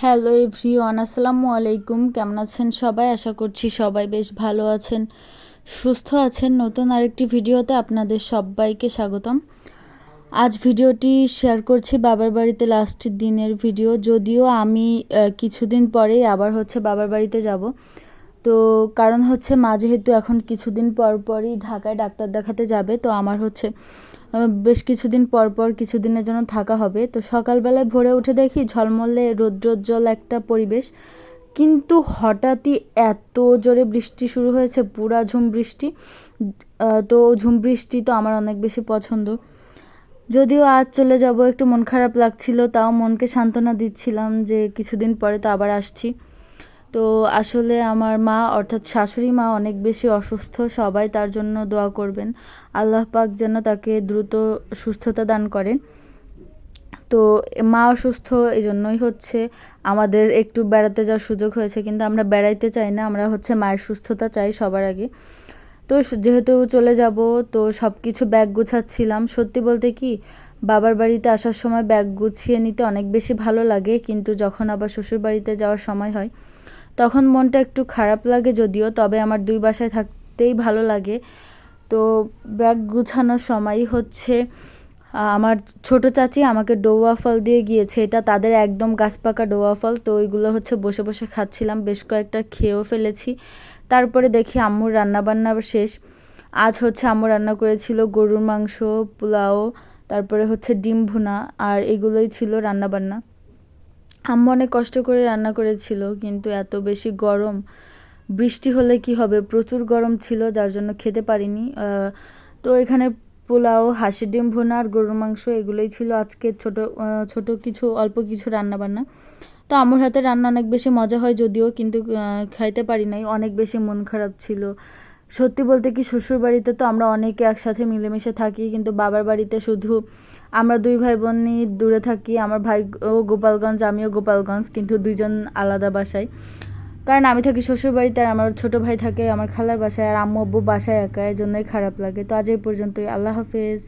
Hello everyone আসসালামু আলাইকুম কেমন আছেন সবাই? আশা করছি সবাই বেশ ভালো আছেন। সুস্থ আছেন। নতুন আরেকটি ভিডিওতে আপনাদের সবাইকে স্বাগতম। আজ ভিডিওটি শেয়ার করছি বাবার বাড়িতে লাস্ট দিনের ভিডিও। যদিও আমি কিছুদিন পরেই আবার হচ্ছে বাবার বাড়িতে যাব। তো কারণ হচ্ছে মা যেহেতু এখন কিছুদিন পর পরই ঢাকায় ডাক্তার দেখাতে যাবে, তো আমার হচ্ছে বেশ কিছুদিন পর পর কিছুদিনের জন্য থাকা হবে। তো সকালবেলায় ভোরে উঠে দেখি ঝলমলে রৌদ্রোজ্জ্বল একটা পরিবেশ। কিন্তু হঠাৎই এত জোরে বৃষ্টি শুরু হয়েছে, পুরা ঝুম বৃষ্টি। তো ঝুম বৃষ্টি তো আমার অনেক বেশি পছন্দ। যদিও আজ চলে যাব, একটু মন খারাপ লাগছিল, তাও মনকে সান্ত্বনা দিচ্ছিলাম যে কিছুদিন পরে তো আবার আসছি। তো আসলে আমার মা অর্থাৎ শাশুড়ি মা অনেক বেশি অসুস্থ, সবাই তার জন্য দোয়া করবেন। আল্লাহ পাক যেন তাকে দ্রুত সুস্থতা দান করেন। তো মা অসুস্থ এই জন্যই হচ্ছে আমাদের একটু বেড়াতে যাওয়ার সুযোগ হয়েছে, কিন্তু আমরা বেড়াইতে চাই না, আমরা হচ্ছে মায়ের সুস্থতা চাই সবার আগে। তো যেহেতু চলে যাব, তো সব কিছু ব্যাগ গুছাচ্ছিলাম। সত্যি বলতে কি, বাবার বাড়িতে আসার সময় ব্যাগ গুছিয়ে নিতে অনেক বেশি ভালো লাগে, কিন্তু যখন আবার শ্বশুর বাড়িতে যাওয়ার সময় হয় তখন মনটা একটু খারাপ লাগে যদিও, তবে আমার দুই বাসায় থাকতেই ভালো লাগে। তো ব্যাগ গুছানোর সময় হচ্ছে আমার ছোট চাচি আমাকে ডোয়া ফল দিয়ে গিয়েছে। এটা তাদের একদম গাছ পাকা ডোয়া ফল, তো ওইগুলো হচ্ছে বসে বসে খাচ্ছিলাম, বেশ কয়েকটা খেয়েও ফেলেছি। তারপরে দেখি আম্মুর রান্নাবান্না শেষ। আজ হচ্ছে আম্মু রান্না করেছিল গরুর মাংস, পোলাও, তারপরে হচ্ছে ডিম ভুনা, আর এগুলোই ছিল রান্নাবান্না। আম্মু অনেক কষ্ট করে রান্না করেছিল, কিন্তু এত বেশি গরম, বৃষ্টি হলে কি হবে? প্রচুর গরম ছিল, যার জন্য খেতে পারিনি। তো এখানে পোলাও, হাঁসের ডিম ভোনা আর গরুর মাংস এগুলোই ছিল আজকে ছোট ছোট কিছু, অল্প কিছু রান্না বান্না তো আমার হাতে রান্না অনেক বেশি মজা হয় যদিও, কিন্তু খাইতে পারি নাই, অনেক বেশি মন খারাপ ছিল। সত্যি বলতে কি শ্বশুর বাড়িতে তো আমরা অনেকে একসাথে মিলেমিশে থাকি, কিন্তু বাবার বাড়িতে শুধু আমরা দুই ভাই বোনই দূরে থাকি। আমার ভাই ও গোপালগঞ্জ, আমিও গোপালগঞ্জ, কিন্তু দুইজন আলাদা বাসায়। কারণ আমি থাকি শ্বশুরবাড়িতে আর আমার ছোটো ভাই থাকে আমার খালার বাসায় আর আম্মু আব্বু বাসায় একা এই জন্যই খারাপ লাগে। তো আজ এই পর্যন্তই। আল্লাহ হাফেজ।